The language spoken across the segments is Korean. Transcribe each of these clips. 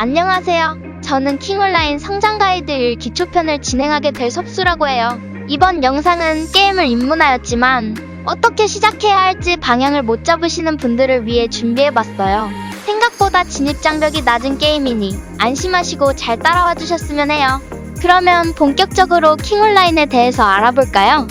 안녕하세요. 저는 킹온라인 성장 가이드 1 기초편을 진행하게 될 섭수라고 해요. 이번 영상은 게임을 입문하였지만 어떻게 시작해야 할지 방향을 못 잡으시는 분들을 위해 준비해봤어요. 생각보다 진입장벽이 낮은 게임이니 안심하시고 잘 따라와 주셨으면 해요. 그러면 본격적으로 킹온라인에 대해서 알아볼까요?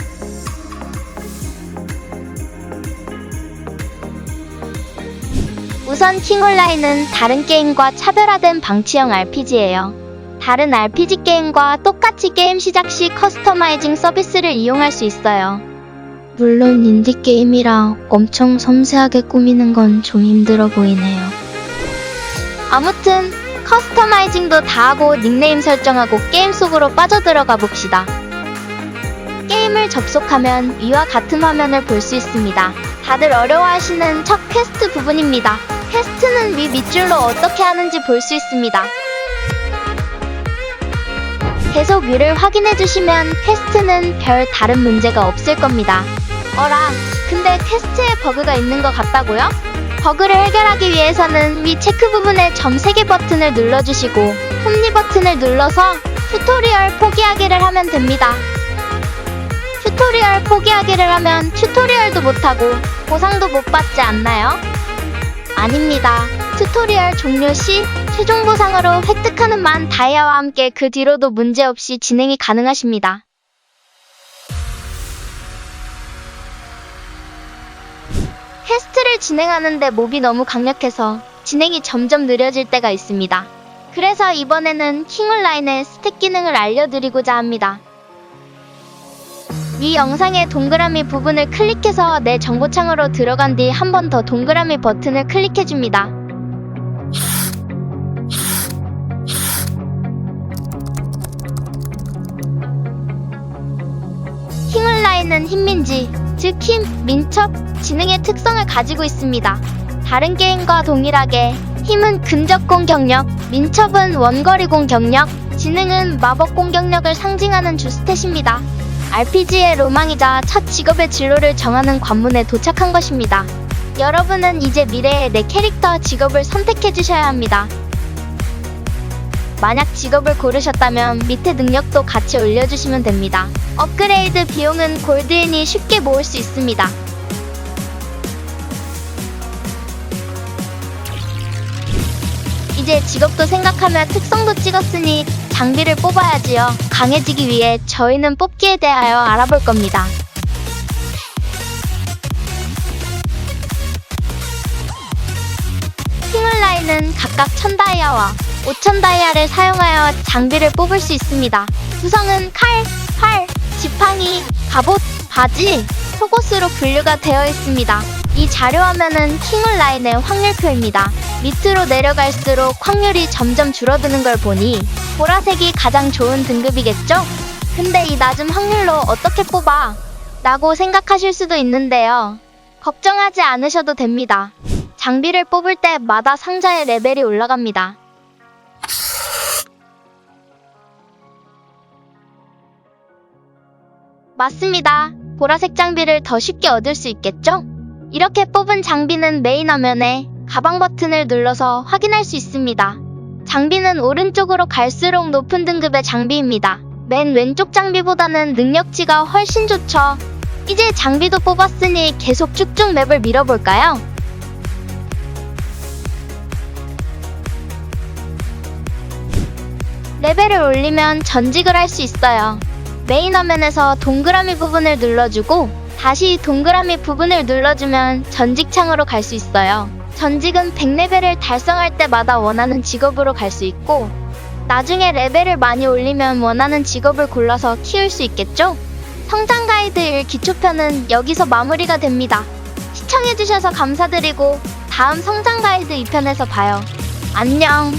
우선 킹온라인은 다른 게임과 차별화된 방치형 RPG예요. 다른 RPG 게임과 똑같이 게임 시작 시 커스터마이징 서비스를 이용할 수 있어요. 물론 인디 게임이라 엄청 섬세하게 꾸미는 건 좀 힘들어 보이네요. 아무튼 커스터마이징도 다 하고 닉네임 설정하고 게임 속으로 빠져들어가 봅시다. 게임을 접속하면 위와 같은 화면을 볼 수 있습니다. 다들 어려워하시는 첫 퀘스트 부분입니다. 퀘스트는 위 밑줄로 어떻게 하는지 볼 수 있습니다. 계속 위를 확인해 주시면 퀘스트는 별 다른 문제가 없을 겁니다. 어라, 근데 퀘스트에 버그가 있는 것 같다고요? 버그를 해결하기 위해서는 위 체크 부분에 점 3개 버튼을 눌러주시고 톱니 버튼을 눌러서 튜토리얼 포기하기를 하면 됩니다. 튜토리얼 포기하기를 하면 튜토리얼도 못하고 보상도 못 받지 않나요? 아닙니다. 튜토리얼 종료 시 최종 보상으로 획득하는 만 다이아와 함께 그 뒤로도 문제없이 진행이 가능하십니다. 퀘스트를 진행하는데 몹이 너무 강력해서 진행이 점점 느려질 때가 있습니다. 그래서 이번에는 킹온라인의 스택 기능을 알려드리고자 합니다. 위 영상의 동그라미 부분을 클릭해서 내 정보창으로 들어간 뒤 한 번 더 동그라미 버튼을 클릭해줍니다. 킹온라인은 힘민지, 즉 힘, 민첩, 지능의 특성을 가지고 있습니다. 다른 게임과 동일하게 힘은 근접 공격력, 민첩은 원거리 공격력, 지능은 마법 공격력을 상징하는 주 스탯입니다. RPG의 로망이자 첫 직업의 진로를 정하는 관문에 도착한 것입니다. 여러분은 이제 미래의 내 캐릭터 직업을 선택해 주셔야 합니다. 만약 직업을 고르셨다면 밑에 능력도 같이 올려주시면 됩니다. 업그레이드 비용은 골드인이 쉽게 모을 수 있습니다. 이제 직업도 생각하며 특성도 찍었으니 장비를 뽑아야지요. 강해지기 위해 저희는 뽑기에 대하여 알아볼 겁니다. 킹온라인은 각각 1000다이아와 5000다이아를 사용하여 장비를 뽑을 수 있습니다. 구성은 칼, 활, 지팡이, 갑옷, 바지, 속옷으로 분류가 되어 있습니다. 이 자료화면은 킹온라인의 확률표입니다. 밑으로 내려갈수록 확률이 점점 줄어드는 걸 보니 보라색이 가장 좋은 등급이겠죠? 근데 이 낮은 확률로 어떻게 뽑아? 라고 생각하실 수도 있는데요. 걱정하지 않으셔도 됩니다. 장비를 뽑을 때마다 상자의 레벨이 올라갑니다. 맞습니다. 보라색 장비를 더 쉽게 얻을 수 있겠죠? 이렇게 뽑은 장비는 메인 화면에 가방 버튼을 눌러서 확인할 수 있습니다. 장비는 오른쪽으로 갈수록 높은 등급의 장비입니다. 맨 왼쪽 장비보다는 능력치가 훨씬 좋죠. 이제 장비도 뽑았으니 계속 쭉쭉 맵을 밀어볼까요? 레벨을 올리면 전직을 할 수 있어요. 메인 화면에서 동그라미 부분을 눌러주고 다시 동그라미 부분을 눌러주면 전직 창으로 갈 수 있어요. 전직은 100레벨을 달성할 때마다 원하는 직업으로 갈 수 있고 나중에 레벨을 많이 올리면 원하는 직업을 골라서 키울 수 있겠죠? 성장 가이드 1 기초편은 여기서 마무리가 됩니다. 시청해주셔서 감사드리고 다음 성장 가이드 2편에서 봐요. 안녕!